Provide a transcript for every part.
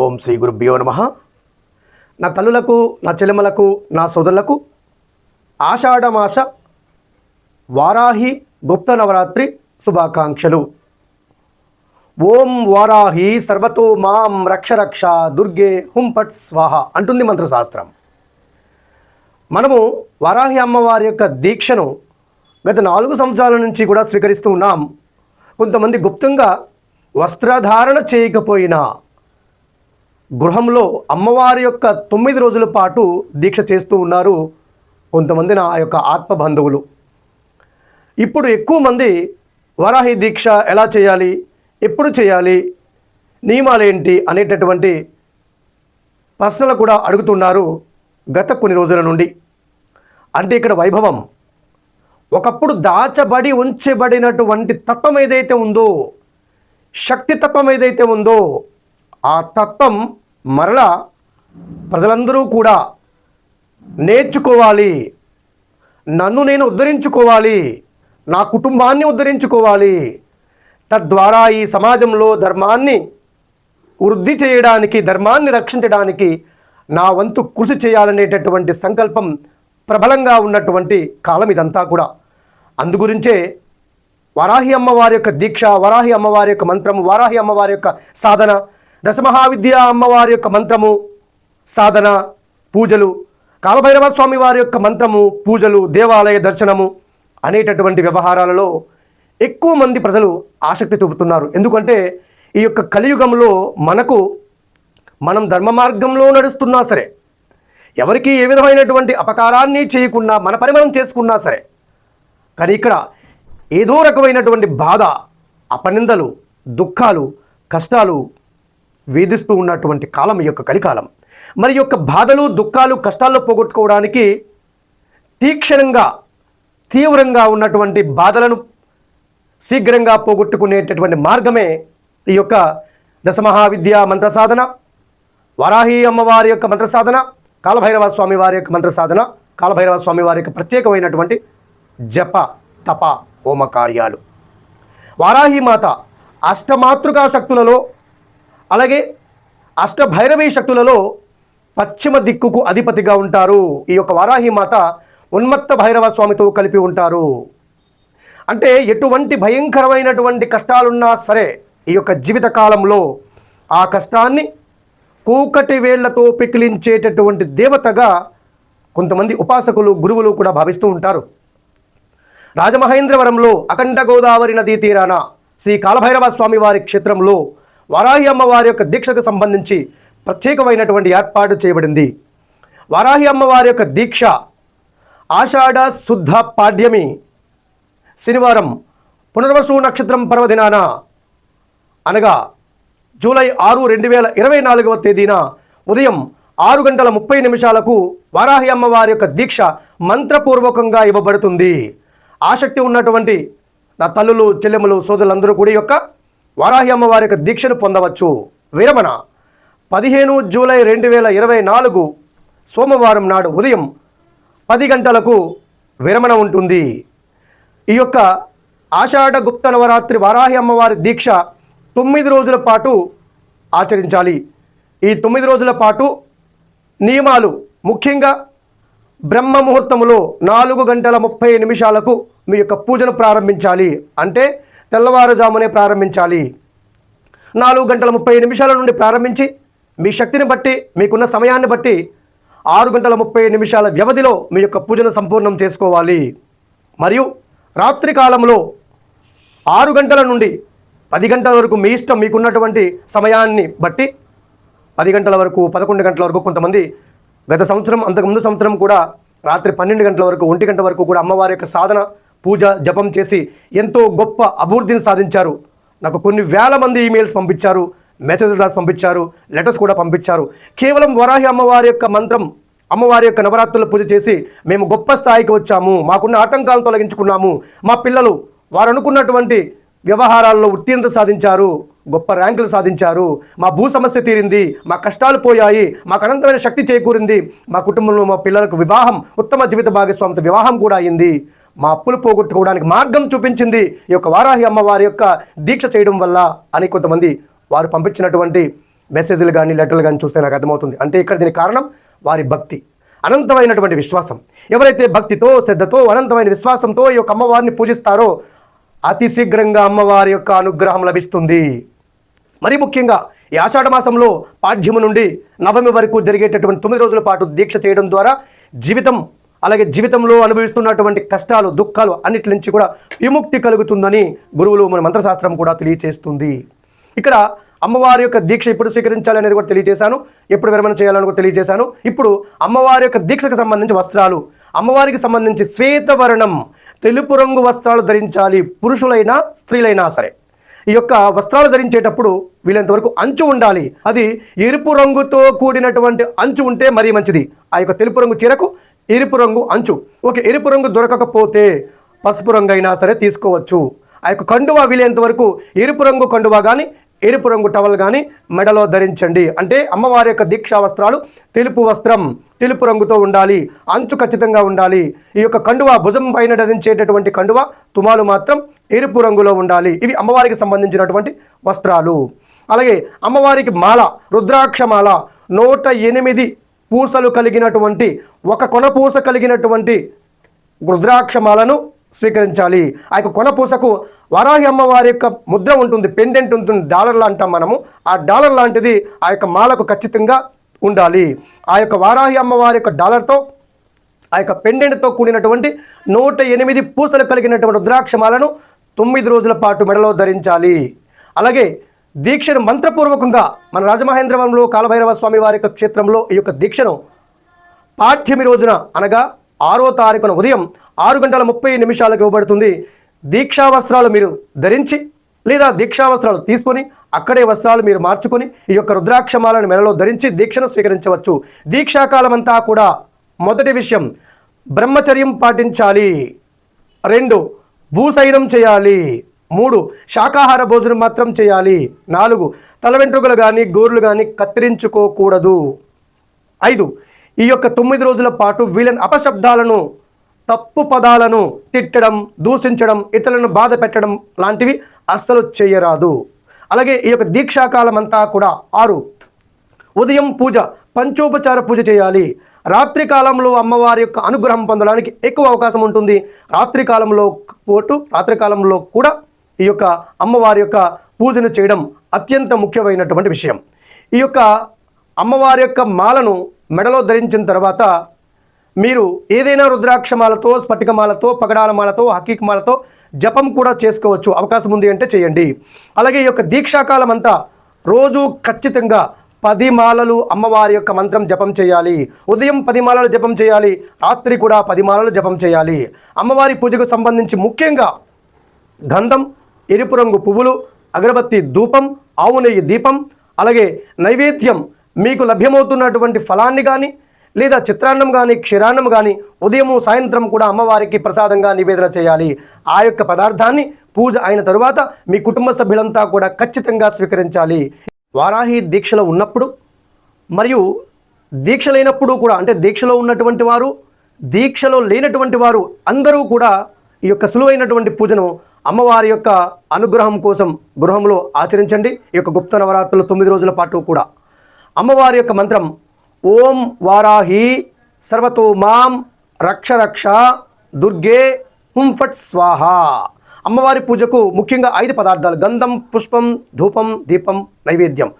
ఓం శ్రీ గురుభ్యో నమ. నా తల్లులకు నా చెల్లెమలకు నా సోదరులకు ఆషాఢమాస వారాహి గుప్త నవరాత్రి శుభాకాంక్షలు. ఓం వారాహి సర్వతో మాం రక్ష రక్ష దుర్గే హుం పట్ స్వాహ అంటుంది మంత్రశాస్త్రం. మనము వారాహి అమ్మవారి యొక్క దీక్షను గత నాలుగు సంవత్సరాల నుంచి కూడా స్వీకరిస్తూ ఉన్నాం. కొంతమంది గుప్తంగా వస్త్రధారణ చేయకపోయినా గృహంలో అమ్మవారి యొక్క తొమ్మిది రోజుల పాటు దీక్ష చేస్తూ ఉన్నారు కొంతమంది నా యొక్క ఆత్మ బంధువులు ఇప్పుడు ఎక్కువ మంది వరాహి దీక్ష ఎలా చేయాలి ఎప్పుడు చేయాలి నియమాలేంటి అనేటటువంటి ప్రశ్నలు కూడా అడుగుతున్నారు గత కొన్ని రోజుల నుండి. అంటే ఇక్కడ వైభవం ఒకప్పుడు దాచబడి ఉంచబడినటువంటి తత్వం ఏదైతే ఉందో శక్తి తత్వం ఏదైతే ఉందో ఆ తత్వం మరలా ప్రజలందరూ కూడా నేర్చుకోవాలి. నన్ను నేను ఉద్ధరించుకోవాలి. నా కుటుంబాన్ని ఉద్ధరించుకోవాలి. తద్వారా ఈ సమాజంలో ధర్మాన్ని వృద్ధి చేయడానికి ధర్మాన్ని రక్షించడానికి నా వంతు కృషి చేయాలనేటటువంటి సంకల్పం ప్రబలంగా ఉన్నటువంటి కాలం ఇదంతా కూడా. అందుగురించే వరాహి అమ్మవారి యొక్క దీక్ష వరాహి అమ్మవారి యొక్క మంత్రము వరాహి అమ్మవారి యొక్క సాధన దశమహావిద్య అమ్మవారి యొక్క మంత్రము సాధన పూజలు కాలభైరవ స్వామి వారి యొక్క మంత్రము పూజలు దేవాలయ దర్శనము అనేటటువంటి వ్యవహారాలలో ఎక్కువ మంది ప్రజలు ఆసక్తి చూపుతున్నారు. ఎందుకంటే ఈ యొక్క కలియుగంలో మనకు మనం ధర్మ మార్గంలో నడుస్తున్నా సరే ఎవరికి ఏ విధమైనటువంటి అపకారాన్ని చేయకుండా మన పని మనం చేసుకున్నా సరే కానీ ఇక్కడ ఏదో రకమైనటువంటి బాధ అపనిందలు దుఃఖాలు కష్టాలు వేధిస్తూ ఉన్నటువంటి కాలం ఈ యొక్క కలికాలం. మరి యొక్క బాధలు దుఃఖాలు కష్టాల్లో పోగొట్టుకోవడానికి తీక్షణంగా తీవ్రంగా ఉన్నటువంటి బాధలను శీఘ్రంగా పోగొట్టుకునేటటువంటి మార్గమే ఈ యొక్క దశమహావిద్య మంత్ర సాధన. వరాహి అమ్మవారి యొక్క మంత్ర సాధన కాలభైరవ స్వామి వారి యొక్క మంత్ర సాధన కాలభైరవ స్వామి వారి యొక్క ప్రత్యేకమైనటువంటి జప తప హోమ కార్యాలు వారాహి మాత అష్టమాతృకా శక్తులలో అలాగే అష్టభైరవీ శక్తులలో పశ్చిమ దిక్కుకు అధిపతిగా ఉంటారు. ఈ యొక్క వారాహి మాత ఉన్మత్త భైరవ స్వామితో కలిపి ఉంటారు. అంటే ఎటువంటి భయంకరమైనటువంటి కష్టాలున్నా సరే ఈ యొక్క జీవితకాలంలో ఆ కష్టాన్ని కూకటి వేళ్ళతో పెకిలించేటటువంటి దేవతగా కొంతమంది ఉపాసకులు గురువులు కూడా భావిస్తూ ఉంటారు. రాజమహేంద్రవరంలో అఖండ గోదావరి నదీ తీరాన శ్రీ కాలభైరవ స్వామి వారి క్షేత్రంలో వారాహి అమ్మవారి యొక్క దీక్షకు సంబంధించి ప్రత్యేకమైనటువంటి ఏర్పాటు చేయబడింది. వారాహి అమ్మవారి యొక్క దీక్ష ఆషాఢ శుద్ధ పాడ్యమి శనివారం పునర్వసు నక్షత్రం పర్వదినాన అనగా జూలై ఆరు రెండు వేల ఇరవై నాలుగవ తేదీన ఉదయం ఆరు గంటల ముప్పై నిమిషాలకు వారాహి అమ్మవారి యొక్క దీక్ష మంత్రపూర్వకంగా ఇవ్వబడుతుంది. ఆసక్తి ఉన్నటువంటి నా తల్లులు చెల్లెములు సోదరులందరూ కూడా యొక్క వారాహి అమ్మవారి యొక్క దీక్షను పొందవచ్చు. విరమణ. పదిహేను జూలై రెండు వేల ఇరవై నాలుగు సోమవారం నాడు ఉదయం పది గంటలకు విరమణ ఉంటుంది. ఈ యొక్క ఆషాఢ గుప్త నవరాత్రి వారాహి అమ్మవారి దీక్ష తొమ్మిది రోజుల పాటు ఆచరించాలి. ఈ తొమ్మిది రోజుల పాటు నియమాలు ముఖ్యంగా బ్రహ్మ ముహూర్తములో నాలుగు గంటల ముప్పై నిమిషాలకు మీ యొక్క పూజను ప్రారంభించాలి. అంటే తెల్లవారుజామునే ప్రారంభించాలి. నాలుగు గంటల ముప్పై నిమిషాల నుండి ప్రారంభించి మీ శక్తిని బట్టి మీకున్న సమయాన్ని బట్టి ఆరు గంటల ముప్పై నిమిషాల వ్యవధిలో మీ యొక్క పూజను సంపూర్ణం చేసుకోవాలి. మరియు రాత్రి కాలంలో ఆరు గంటల నుండి పది గంటల వరకు మీ ఇష్టం మీకున్నటువంటి సమయాన్ని బట్టి పది గంటల వరకు పదకొండు గంటల వరకు కొంతమంది గత సంవత్సరం అంతకుముందు సంవత్సరం కూడా రాత్రి పన్నెండు గంటల వరకు ఒంటి గంట వరకు కూడా అమ్మవారి యొక్క సాధన పూజ జపం చేసి ఎంతో గొప్ప అభివృద్ధిని సాధించారు. నాకు కొన్ని వేల మంది ఈమెయిల్స్ పంపించారు మెసేజ్ రాసి పంపించారు లెటర్స్ కూడా పంపించారు. కేవలం వరాహి అమ్మవారి యొక్క మంత్రం అమ్మవారి యొక్క నవరాత్రుల పూజ చేసి మేము గొప్ప స్థాయికి వచ్చాము. మాకున్న ఆటంకాలను తొలగించుకున్నాము. మా పిల్లలు వారు అనుకున్నటువంటి వ్యవహారాల్లో ఉత్తీర్ణత సాధించారు గొప్ప ర్యాంకులు సాధించారు. మా భూ సమస్య తీరింది మా కష్టాలు పోయాయి మాకు అనంతమైన శక్తి చేకూరింది. మా కుటుంబంలో మా పిల్లలకు వివాహం ఉత్తమ జీవిత భాగస్వామితో వివాహం కూడా అయింది. మా అప్పులు పోగొట్టుకోవడానికి మార్గం చూపించింది ఈ యొక్క వారాహి అమ్మవారి యొక్క దీక్ష చేయడం వల్ల అని కొంతమంది వారు పంపించినటువంటి మెసేజ్లు కానీ లెటర్లు కానీ చూస్తే నాకు అర్థమవుతుంది. అంటే ఇక్కడ దీనికి కారణం వారి భక్తి. అనంతమైనటువంటి విశ్వాసం. ఎవరైతే భక్తితో శ్రద్ధతో అనంతమైన విశ్వాసంతో ఈ యొక్క అమ్మవారిని పూజిస్తారో అతి శీఘ్రంగా అమ్మవారి యొక్క అనుగ్రహం లభిస్తుంది. మరి ముఖ్యంగా ఈ ఆషాఢ మాసంలో పాఠ్యము నుండి నవమి వరకు జరిగేటటువంటి తొమ్మిది రోజుల పాటు దీక్ష చేయడం ద్వారా జీవితం అలాగే జీవితంలో అనుభవిస్తున్నటువంటి కష్టాలు దుఃఖాలు అన్నిటి నుంచి కూడా విముక్తి కలుగుతుందని గురువులు మన మంత్రశాస్త్రం కూడా తెలియచేస్తుంది. ఇక్కడ అమ్మవారి యొక్క దీక్ష ఎప్పుడు స్వీకరించాలి అనేది కూడా తెలియజేశాను. ఎప్పుడు విరమణ చేయాలని కూడా తెలియజేశాను. ఇప్పుడు అమ్మవారి యొక్క దీక్షకు సంబంధించి వస్త్రాలు అమ్మవారికి సంబంధించి శ్వేతవర్ణం తెలుపు రంగు వస్త్రాలు ధరించాలి పురుషులైనా స్త్రీలైనా సరే. ఈ యొక్క వస్త్రాలు ధరించేటప్పుడు వీలంతవరకు అంచు ఉండాలి. అది ఎరుపు రంగుతో కూడినటువంటి అంచు ఉంటే మరీ మంచిది. ఆ యొక్క తెలుపు రంగు చీరకు ఎరుపు రంగు అంచు. ఓకే ఎరుపు రంగు దొరకకపోతే పసుపు రంగు అయినా సరే తీసుకోవచ్చు. ఆ యొక్క కండువా వీలైనంత వరకు ఎరుపు రంగు కండువా కానీ ఎరుపు రంగు టవల్ కానీ మెడలో ధరించండి. అంటే అమ్మవారి యొక్క దీక్షా వస్త్రాలు తెలుపు వస్త్రం తెలుపు రంగుతో ఉండాలి అంచు ఖచ్చితంగా ఉండాలి. ఈ యొక్క కండువ భుజం పైన ధరించేటటువంటి కండువ తుమాలు మాత్రం ఎరుపు రంగులో ఉండాలి. ఇవి అమ్మవారికి సంబంధించినటువంటి వస్త్రాలు. అలాగే అమ్మవారికి మాల రుద్రాక్ష మాల నూట ఎనిమిది పూసలు కలిగినటువంటి ఒక కొన పూస కలిగినటువంటి రుద్రాక్షమాలను స్వీకరించాలి. ఆ యొక్క కొన పూసకు వరాహి అమ్మవారి యొక్క ముద్ర ఉంటుంది పెండెంట్ ఉంటుంది డాలర్లు అంటాం మనము. ఆ డాలర్ లాంటిది ఆ యొక్క మాలకు ఖచ్చితంగా ఉండాలి. ఆ యొక్క వారాహి అమ్మవారి యొక్క డాలర్తో ఆ యొక్క పెండెంట్తో కూడినటువంటి నూట ఎనిమిది పూసలు కలిగినటువంటి రుద్రాక్షమాలను తొమ్మిది రోజుల పాటు మెడలో ధరించాలి. అలాగే దీక్షను మంత్రపూర్వకంగా మన రాజమహేంద్రవరంలో కాలభైరవ స్వామి వారి యొక్క క్షేత్రంలో ఈ యొక్క దీక్షను పాఠ్యమి రోజున అనగా ఆరో తారీఖున ఉదయం ఆరు గంటల ముప్పై నిమిషాలకు ఇవ్వబడుతుంది. దీక్షా వస్త్రాలు మీరు ధరించి లేదా దీక్షా వస్త్రాలు తీసుకొని అక్కడే వస్త్రాలు మీరు మార్చుకొని ఈ యొక్క రుద్రాక్షమాలను మెడలో ధరించి దీక్షను స్వీకరించవచ్చు. దీక్షాకాలం అంతా కూడా మొదటి విషయం బ్రహ్మచర్యం పాటించాలి. రెండు భూసైనం చేయాలి. మూడు శాకాహార భోజనం మాత్రం చేయాలి. నాలుగు తల వెంట్రుకలు కానీ గోర్లు కానీ కత్తిరించుకోకూడదు. ఐదు ఈ యొక్క తొమ్మిది రోజుల పాటు వీళ్ళని అపశబ్దాలను తప్పు పదాలను తిట్టడం దూషించడం ఇతరులను బాధ పెట్టడం లాంటివి అస్సలు చేయరాదు. అలాగే ఈ యొక్క దీక్షాకాలం అంతా కూడా ఆరు ఉదయం పూజ పంచోపచార పూజ చేయాలి. రాత్రి కాలంలో అమ్మవారి యొక్క అనుగ్రహం పొందడానికి ఎక్కువ అవకాశం ఉంటుంది. రాత్రి కాలంలో పోటు రాత్రి కాలంలో కూడా ఈ యొక్క అమ్మవారి యొక్క పూజను చేయడం అత్యంత ముఖ్యమైనటువంటి విషయం. ఈ యొక్క అమ్మవారి యొక్క మాలను మెడలో ధరించిన తర్వాత మీరు ఏదైనా రుద్రాక్షమాలతో స్ఫటికమాలతో పగడాల మాలతో హకీకమాలతో జపం కూడా చేసుకోవచ్చు. అవకాశం ఉంది అంటే చేయండి. అలాగే ఈ యొక్క దీక్షాకాలం అంతా రోజు ఖచ్చితంగా పది మాలలు అమ్మవారి యొక్క మంత్రం జపం చేయాలి. ఉదయం పది మాలలు జపం చేయాలి. రాత్రి కూడా పది మాలలు జపం చేయాలి. అమ్మవారి పూజకు సంబంధించి ముఖ్యంగా గంధం ఎరుపు రంగు పువ్వులు అగరబత్తి ధూపం ఆవు నెయ్యి దీపం అలాగే నైవేద్యం మీకు లభ్యమవుతున్నటువంటి ఫలాన్ని కానీ లేదా చిత్రాన్నం కానీ క్షీరాన్నం కానీ ఉదయము సాయంత్రం కూడా అమ్మవారికి ప్రసాదంగా నివేదన చేయాలి. ఆ యొక్క పదార్థాన్ని పూజ అయిన తరువాత మీ కుటుంబ సభ్యులంతా కూడా ఖచ్చితంగా స్వీకరించాలి. వారాహి దీక్షలో ఉన్నప్పుడు మరియు దీక్ష లేనప్పుడు కూడా అంటే దీక్షలో ఉన్నటువంటి వారు దీక్షలో లేనటువంటి వారు అందరూ కూడా ఈ యొక్క సులువైనటువంటి పూజను అమ్మవారి యొక్క అనుగ్రహం కోసం గృహంలో ఆచరించండి. ఈ యొక్క గుప్త నవరాత్రులు తొమ్మిది రోజుల పాటు కూడా. అమ్మవారి యొక్క మంత్రం ఓం వారాహి సర్వతో మాం రక్ష రక్ష దుర్గే హుం ఫట్ స్వాహ. అమ్మవారి పూజకు ముఖ్యంగా ఐదు పదార్థాలు గంధం పుష్పం ధూపం దీపం నైవేద్యం.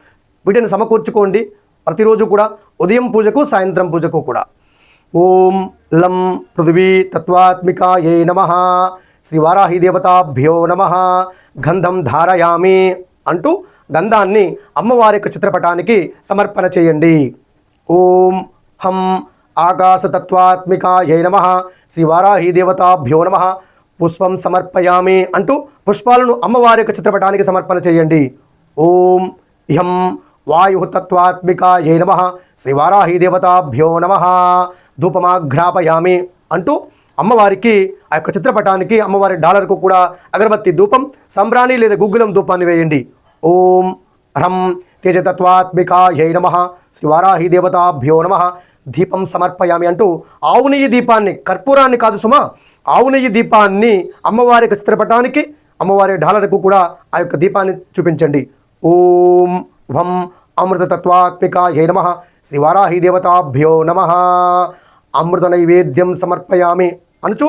వీటిని సమకూర్చుకోండి. ప్రతిరోజు కూడా ఉదయం పూజకు సాయంత్రం పూజకు కూడా. ఓం లం పృథివీ తత్వాత్మికాయే నమ. శ్రీ వారాహి దేవతాభ్యో నమ. గంధం ధారయామి అంటూ గంధాన్ని అమ్మవారి యొక్క చిత్రపటానికి సమర్పణ చేయండి. ఓం హం ఆకాశతత్వాత్మికాయై నమ. శ్రీ వారాహి దేవతాభ్యో నమ. పుష్పం సమర్పయామి అంటూ పుష్పాలను అమ్మవారి యొక్క చిత్రపటానికి సమర్పణ చేయండి. ఓం ఇహం వాయుతత్వాత్మికాయై నమ. శ్రీ వారాహి దేవతాభ్యో నమ. ధూపమాఘ్రాపయామి అంటూ అమ్మవారికి ఆ యొక్క చిత్రపటానికి అమ్మవారి డాలర్కు కూడా అగరబత్తి ధూపం సంబ్రాణి లేదా గుగ్గులం ధూపాన్ని వేయండి. ఓం హ్రం తేజతత్వాత్మికాయై నమ. శ్రీ దేవతాభ్యో నమ. దీపం సమర్పయామి అంటూ ఆవు నెయ్యి దీపాన్ని కర్పూరాన్ని కాదు సుమా ఆవు నెయ్యి దీపాన్ని అమ్మవారి యొక్క చిత్రపటానికి అమ్మవారి డాలర్కు కూడా ఆ యొక్క దీపాన్ని చూపించండి. ఓం వం అమృతతత్వాత్మికాయై నమ. శ్రీ దేవతాభ్యో నమ. అమృత నైవేద్యం సమర్పయామి. అనుచు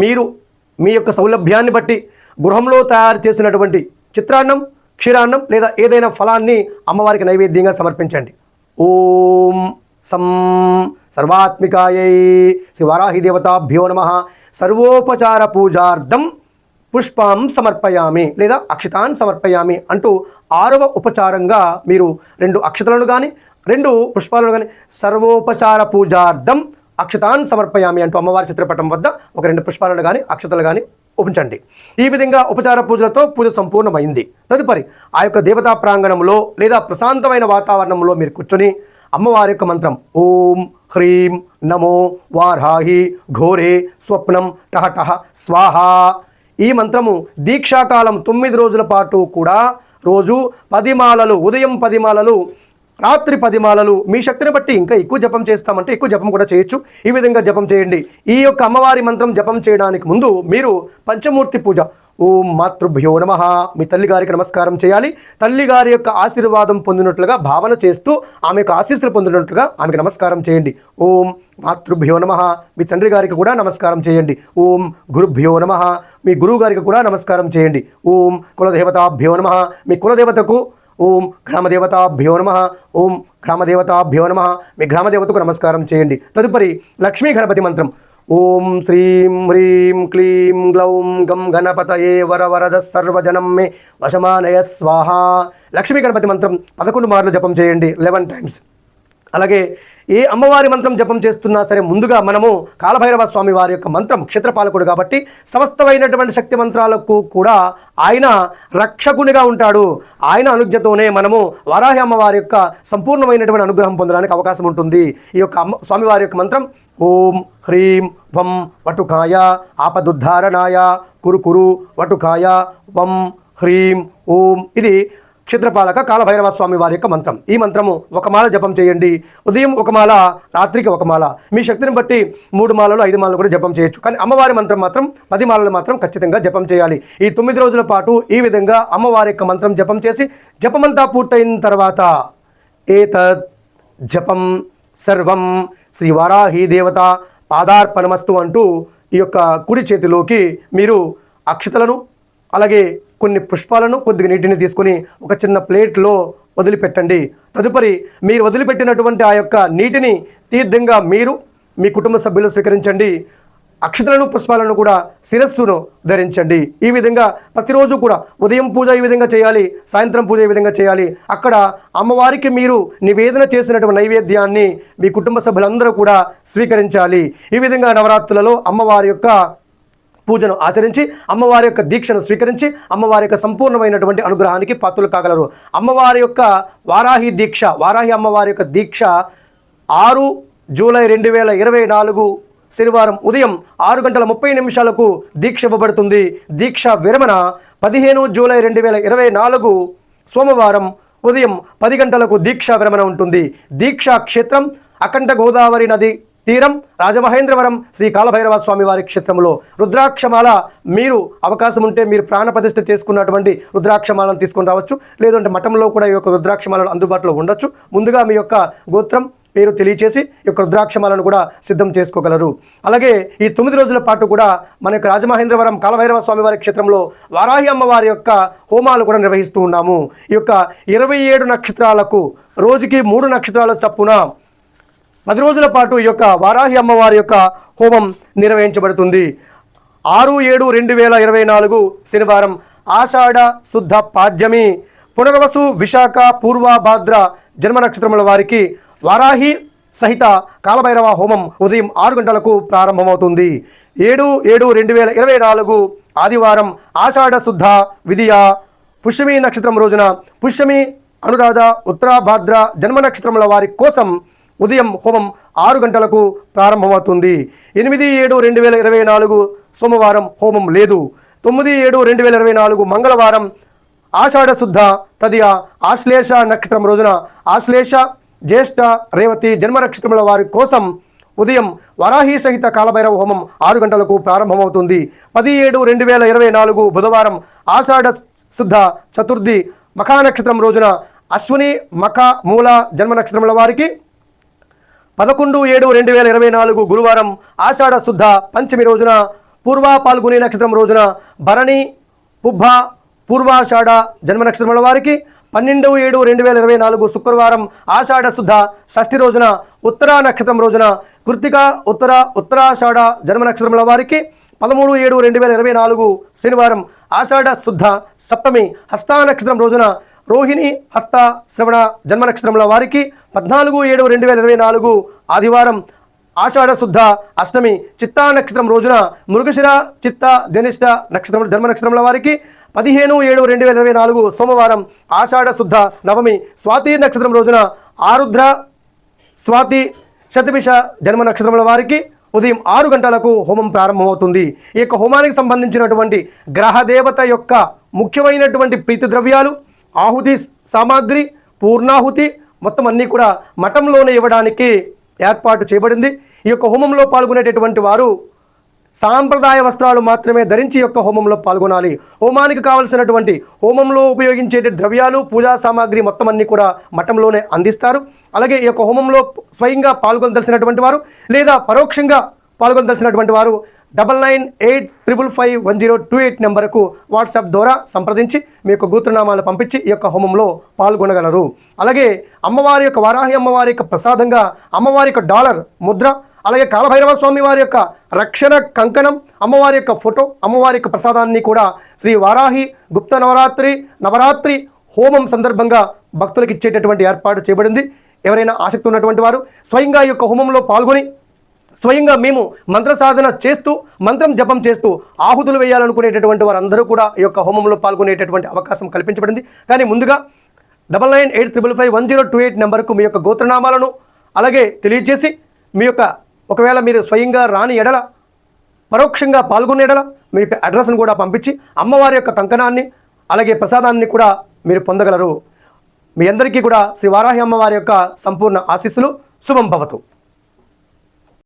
మీరు మీ యొక్క సౌలభ్యాన్ని బట్టి గృహంలో తయారు చేసినటువంటి చిత్రాన్నం క్షీరాన్నం లేదా ఏదైనా ఫలాన్ని అమ్మవారికి నైవేద్యంగా సమర్పించండి. ఓం సం సర్వాత్మికాయై శ్రీ వారాహి దేవతాభ్యో నమ. సర్వోపచార పూజార్థం పుష్పం సమర్పయామి లేదా అక్షతాన్ సమర్పయామి అంటూ ఆరవ ఉపచారంగా మీరు రెండు అక్షతలను కానీ రెండు పుష్పాలను కానీ సర్వోపచార పూజార్థం అక్షతాన్ సమర్పయామి అంటూ అమ్మవారి చిత్రపటం వద్ద ఒక రెండు పుష్పాలను కానీ అక్షతలు కానీ ఉంచండి ఈ విధంగా ఉపచార పూజలతో పూజ సంపూర్ణమైంది. తదుపరి ఆ యొక్క దేవతా ప్రాంగణంలో లేదా ప్రశాంతమైన వాతావరణంలో మీరు కూర్చొని అమ్మవారి యొక్క మంత్రం ఓం హ్రీం నమో వార్హాహి ఘోరే స్వప్నం టహటహ స్వాహ. ఈ మంత్రము దీక్షాకాలం తొమ్మిది రోజుల పాటు కూడా రోజు పది మాలలు ఉదయం పది మాలలు రాత్రి పది మాలలు మీ శక్తిని బట్టి ఇంకా ఎక్కువ జపం చేస్తామంటే ఎక్కువ జపం కూడా చేయొచ్చు. ఈ విధంగా జపం చేయండి. ఈ యొక్క అమ్మవారి మంత్రం జపం చేయడానికి ముందు మీరు పంచమూర్తి పూజ. ఓం మాతృభ్యో నమ. మీ తల్లి గారికి నమస్కారం చేయాలి. తల్లి గారి యొక్క ఆశీర్వాదం పొందినట్లుగా భావన చేస్తూ ఆమె యొక్క ఆశీస్సులు పొందినట్లుగా ఆమెకు నమస్కారం చేయండి. ఓం మాతృభ్యో నమ. మీ తండ్రి గారికి కూడా నమస్కారం చేయండి. ఓం గురుభ్యో నమ. మీ గురువు గారికి కూడా నమస్కారం చేయండి. ఓం కులదేవతాభ్యో నమ. మీ కులదేవతకు ఓం గ్రామదేవతాభ్యో నమ. ఓం గ్రామదేవతాభ్యో నమ. మీ గ్రామదేవతకు నమస్కారం చేయండి. తదుపరి లక్ష్మీ గణపతి మంత్రం. ఓం శ్రీం హ్రీం క్లీం గ్లౌం గం గణపతయే వరవరద సర్వజనం మే వశమానయ స్వాహ. లక్ష్మీ గణపతి మంత్రం పదకొండు మార్లు జపం చేయండి. Eleven times. అలాగే ఏ అమ్మవారి మంత్రం జపం చేస్తున్నా సరే ముందుగా మనము కాలభైరవ స్వామి వారి యొక్క మంత్రం క్షేత్రపాలకుడు కాబట్టి సమస్తమైనటువంటి శక్తి మంత్రాలకు కూడా ఆయన రక్షకునిగా ఉంటాడు. ఆయన అనుజ్ఞతోనే మనము వారాహి అమ్మవారి యొక్క సంపూర్ణమైనటువంటి అనుగ్రహం పొందడానికి అవకాశం ఉంటుంది. ఈ యొక్క అమ్మ స్వామివారి యొక్క మంత్రం ఓం హ్రీం వం వటుకాయ ఆపదుద్ధారణాయ కురు కురు వటుకాయ వం హ్రీం ఓం ఇది క్షేత్రపాలక కాలభైరవ స్వామి వారి యొక్క మంత్రం. ఈ మంత్రము ఒక మాల జపం చేయండి. ఉదయం ఒక మాల రాత్రికి ఒక మాల. మీ శక్తిని బట్టి మూడు మాలలు ఐదు మాలలు కూడా జపం చేయొచ్చు. కానీ అమ్మవారి మంత్రం మాత్రం పది మాలలు మాత్రం ఖచ్చితంగా జపం చేయాలి. ఈ తొమ్మిది రోజుల పాటు ఈ విధంగా అమ్మవారి యొక్క మంత్రం జపం చేసి జపమంతా పూర్తయిన తర్వాత ఏతత్ జపం సర్వం శ్రీ వారాహి దేవత పాదార్పణమస్తు అంటూ ఈ యొక్క కుడి చేతిలోకి మీరు అక్షతలను అలాగే కొన్ని పుష్పాలను కొద్దిగా నీటిని తీసుకొని ఒక చిన్న ప్లేట్లో వదిలిపెట్టండి. తదుపరి మీరు వదిలిపెట్టినటువంటి ఆ యొక్క నీటిని తీర్థంగా మీరు మీ కుటుంబ సభ్యులు స్వీకరించండి. అక్షతలను పుష్పాలను కూడా శిరస్సును ధరించండి. ఈ విధంగా ప్రతిరోజు కూడా ఉదయం పూజ ఈ విధంగా చేయాలి సాయంత్రం పూజ ఈ విధంగా చేయాలి. అక్కడ అమ్మవారికి మీరు నివేదన చేసినటువంటి నైవేద్యాన్ని మీ కుటుంబ సభ్యులందరూ కూడా స్వీకరించాలి. ఈ విధంగా నవరాత్రులలో అమ్మవారి యొక్క పూజను ఆచరించి అమ్మవారి యొక్క దీక్షను స్వీకరించి అమ్మవారి యొక్క సంపూర్ణమైనటువంటి అనుగ్రహానికి పాత్రలు కాగలరు. అమ్మవారి యొక్క వారాహి దీక్ష వారాహి అమ్మవారి యొక్క దీక్ష ఆరు జూలై రెండు వేల ఇరవై నాలుగు శనివారం ఉదయం ఆరు గంటల ముప్పై నిమిషాలకు దీక్ష ఇవ్వబడుతుంది. దీక్ష విరమణ పదిహేను జూలై రెండు వేల ఇరవై నాలుగు సోమవారం ఉదయం పది గంటలకు దీక్షా విరమణ ఉంటుంది. దీక్షా క్షేత్రం అఖండ గోదావరి నది తీరం రాజమహేంద్రవరం శ్రీ కాలభైరవ స్వామి వారి క్షేత్రంలో రుద్రాక్షమాల మీరు అవకాశం ఉంటే మీరు ప్రాణప్రతిష్ఠ చేసుకున్నటువంటి రుద్రాక్షమాలను తీసుకుని రావచ్చు. లేదంటే మఠంలో కూడా ఈ యొక్క రుద్రాక్షమాలను అందుబాటులో ఉండొచ్చు. ముందుగా మీ యొక్క గోత్రం పేరు తెలియచేసి ఈ యొక్క రుద్రాక్షమాలను కూడా సిద్ధం చేసుకోగలరు. అలాగే ఈ తొమ్మిది రోజుల పాటు కూడా మన యొక్క రాజమహేంద్రవరం కాలభైరవ స్వామి వారి క్షేత్రంలో వారాహి అమ్మవారి యొక్క హోమాలు కూడా నిర్వహిస్తూ ఉన్నాము. ఈ యొక్క ఇరవై ఏడు నక్షత్రాలకు రోజుకి మూడు నక్షత్రాల చప్పున పది రోజుల పాటు ఈ యొక్క వారాహి అమ్మవారి యొక్క హోమం నిర్వహించబడుతుంది. ఆరు ఏడు రెండు వేల ఇరవై నాలుగు శనివారం ఆషాఢ శుద్ధ పాడ్యమి. పునర్వసు విశాఖ పూర్వభాద్ర జన్మ నక్షత్రముల వారికి వారాహి సహిత కాలభైరవ హోమం ఉదయం ఆరు గంటలకు ప్రారంభమవుతుంది. ఏడు ఏడు రెండు వేల ఇరవై నాలుగు ఆదివారం ఆషాఢ శుద్ధ విధియ పుష్యమి నక్షత్రం రోజున పుష్యమి అనురాధ ఉత్తరాభాద్ర జన్మ నక్షత్రముల వారి కోసం ఉదయం హోమం ఆరు గంటలకు ప్రారంభమవుతుంది. ఎనిమిది ఏడు రెండు వేల ఇరవై నాలుగు సోమవారం హోమం లేదు. తొమ్మిది ఏడు రెండు వేల ఇరవై నాలుగు మంగళవారం ఆషాఢ శుద్ధ తదియ ఆశ్లేష నక్షత్రం రోజున ఆశ్లేష జ్యేష్ఠ రేవతి జన్మ నక్షత్రముల వారి కోసం ఉదయం వరాహి సహిత కాలభైరవ హోమం ఆరు గంటలకు ప్రారంభమవుతుంది. పది ఏడు రెండు వేల ఇరవై నాలుగు బుధవారం ఆషాఢ శుద్ధ చతుర్థి మఖా నక్షత్రం రోజున అశ్విని మఖ మూల జన్మ నక్షత్రముల వారికి పదకొండు ఏడు రెండు వేల ఇరవై నాలుగు గురువారం ఆషాఢ శుద్ధ పంచమి రోజున పూర్వ పాల్గొని నక్షత్రం రోజున భరణి పుబ్బ పూర్వాషాఢ జన్మ నక్షత్రముల వారికి పన్నెండు ఏడు రెండు వేల ఇరవై నాలుగు శుక్రవారం ఆషాఢ శుద్ధ షష్ఠి రోజున ఉత్తరా నక్షత్రం రోజున కృతిక ఉత్తర ఉత్తరాషాఢ జన్మ నక్షత్రముల వారికి పదమూడు ఏడు రెండు వేల ఇరవై నాలుగు శనివారం ఆషాఢ శుద్ధ సప్తమి హస్తా నక్షత్రం రోజున రోహిణి హస్త శ్రవణ జన్మ నక్షత్రముల వారికి పద్నాలుగు ఏడు రెండు వేల ఇరవై నాలుగు ఆదివారం ఆషాఢ శుద్ధ అష్టమి చిత్తా నక్షత్రం రోజున మృగశిర చిత్త ధనిష్ట నక్షత్రం జన్మ నక్షత్రముల వారికి పదిహేను ఏడు రెండు వేల ఇరవై నాలుగు సోమవారం ఆషాఢ శుద్ధ నవమి స్వాతి నక్షత్రం రోజున ఆరుద్ర స్వాతి శతభిష జన్మ నక్షత్రముల వారికి ఉదయం ఆరు గంటలకు హోమం ప్రారంభమవుతుంది. ఈ యొక్క హోమానికి సంబంధించినటువంటి గ్రహదేవత యొక్క ముఖ్యమైనటువంటి ప్రీతి ద్రవ్యాలు ఆహుతి సామాగ్రి పూర్ణాహుతి మొత్తం అన్నీ కూడా మఠంలోనే ఇవ్వడానికి ఏర్పాటు చేయబడింది. ఈ యొక్క హోమంలో పాల్గొనేటటువంటి వారు సాంప్రదాయ వస్త్రాలు మాత్రమే ధరించి యొక్క హోమంలో పాల్గొనాలి. హోమానికి కావలసినటువంటి హోమంలో ఉపయోగించే ద్రవ్యాలు పూజా సామాగ్రి మొత్తం అన్ని కూడా మఠంలోనే అందిస్తారు. అలాగే ఈ యొక్క హోమంలో స్వయంగా పాల్గొనదలసినటువంటి వారు లేదా పరోక్షంగా పాల్గొనదలసినటువంటి వారు double nine eight triple five one zero two eight నెంబర్కు వాట్సాప్ ద్వారా సంప్రదించి మీ యొక్క గోత్రనామాలు పంపించి ఈ యొక్క హోమంలో పాల్గొనగలరు. అలాగే అమ్మవారి యొక్క వారాహి అమ్మవారి యొక్క ప్రసాదంగా అమ్మవారి యొక్క డాలర్ ముద్ర అలాగే కాలభైరవ స్వామి వారి యొక్క రక్షణ కంకణం అమ్మవారి యొక్క ఫోటో అమ్మవారి యొక్క ప్రసాదాన్ని కూడా శ్రీ వారాహి గుప్త నవరాత్రి నవరాత్రి హోమం సందర్భంగా భక్తులకు ఇచ్చేటటువంటి ఏర్పాటు చేయబడింది. ఎవరైనా ఆసక్తి ఉన్నటువంటి వారు స్వయంగా ఈ యొక్క హోమంలో పాల్గొని స్వయంగా మేము మంత్ర సాధన చేస్తూ మంత్రం జపం చేస్తూ ఆహుతులు వేయాలనుకునేటటువంటి వారందరూ కూడా ఈ యొక్క హోమంలో పాల్గొనేటటువంటి అవకాశం కల్పించబడింది. కానీ ముందుగా double nine eight triple five one zero two eight నెంబర్కు మీ యొక్క గోత్రనామాలను అలాగే తెలియజేసి మీ యొక్క ఒకవేళ మీరు స్వయంగా రాని ఎడల పరోక్షంగా పాల్గొనే ఎడల మీ యొక్క అడ్రస్ను కూడా పంపించి అమ్మవారి యొక్క కంకణాన్ని అలాగే ప్రసాదాన్ని కూడా మీరు పొందగలరు. మీ అందరికీ కూడా శ్రీ వారాహి అమ్మవారి యొక్క సంపూర్ణ ఆశీస్సులు. శుభం భవతు.